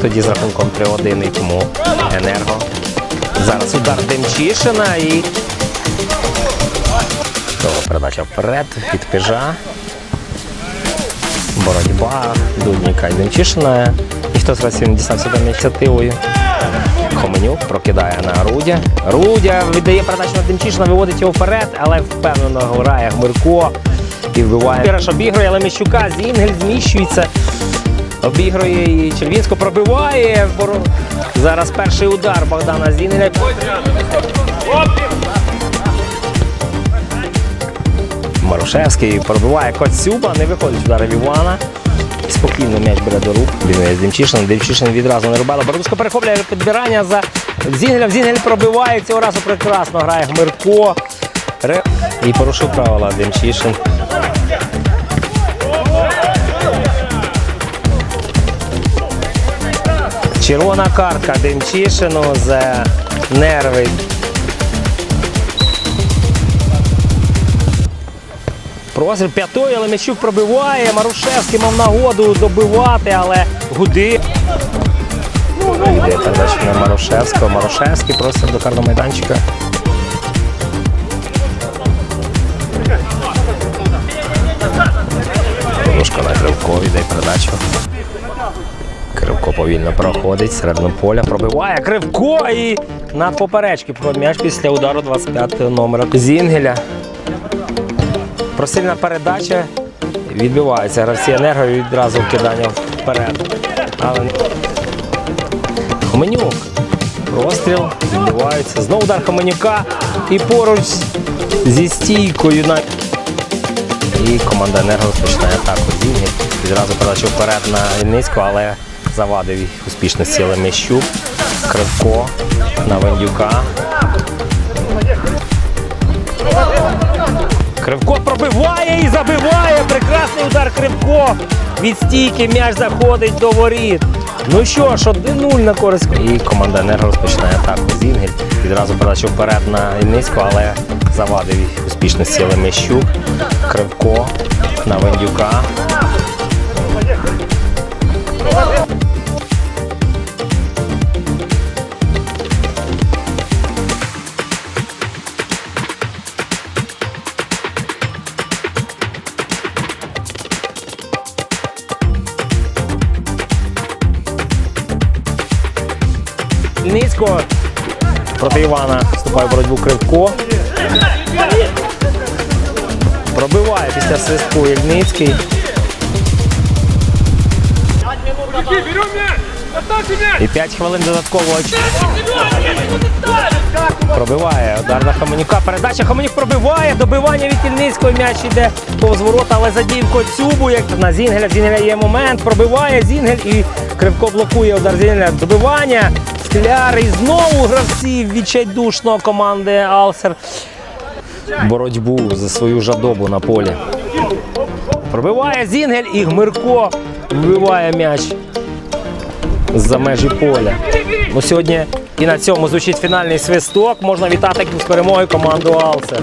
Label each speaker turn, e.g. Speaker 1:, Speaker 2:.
Speaker 1: Тоді з рахунком 3-1 і тому енерго. Зараз удар Демчишина і. Передача вперед від пижа. Боротьба Дудніка і Демчишина. І хто зараз дістався до ініціативою. Хоменюк прокидає на Рудя. Рудя віддає передачу на Демчишина, виводить його вперед, але впевнено грає Гмирко і вбиває. Піраш обігрує але Лемещука, Зінгель зміщується. Обігрує і Червінсько пробиває. Зараз перший удар Богдана Зінгеля. Марушевський пробиває Коцюба, не виходить ударів Івана. Спокійно м'яч бере до рук. Він з Демчишин. Демчишин відразу не рубала. Бородусько перехоплює підбирання за Зінгеля. Зінгель пробиває. Цього разу прекрасно грає Гмирко. Ре- І порушив правила Демчишин. Червона картка Демчишину за нерви. Простріл п'ятою, але Мещук пробиває. Марушевський мав нагоду добивати, але гуди. Йде передача на Марушевського. Марушевський просить до карного майданчика. Ложка на Кривко йде передачу. Кривко повільно проходить середину поля, пробиває Кривко і над поперечки м'яч після удару 25 номера Зінгеля. Просильна передача відбивається. Гравці енерго відразу вкидання вперед. Але Хоменюк. Розстріл відбувається. Знову удар Хоменюка і поруч зі стійкою на. І команда енерго розпочинає атаку. Зінгель. Відразу передача вперед на Ільницького, але завадив їх сіли Мещук. Кривко на Вендюка. Кривко пробиває і забиває. Прекрасний удар Кривко. Від стійки м'яч заходить до воріт. Ну що ж, 1-0 на користь. І команда енерго розпочинає атаку. Зінгель. Відразу передачу вперед на Ільницького, але завадив їх успішно сіли Мещук. Кривко на Вендюка. Ільницького проти Івана вступає в боротьбу Кривко. Пробиває після свистку
Speaker 2: мяч!
Speaker 1: І 5 хвилин додаткового. Пробиває удар на Хаменюка. Передача Хаменюк пробиває. Добивання від Ільницького. М'яч йде повз ворота, але задів Коцюбу. Як на Зінгеля. Зінгеля є момент. Пробиває Зінгель і Кривко блокує удар Зінгеля. Добивання. Скляр. І знову гравці відчайдушно команди Алсер. Боротьбу за свою жадобу на полі. Пробиває Зінгель і Гмирко вбиває м'яч за межі поля. Ну, сьогодні і на цьому звучить фінальний свисток. Можна вітати з перемогою команду Алсер.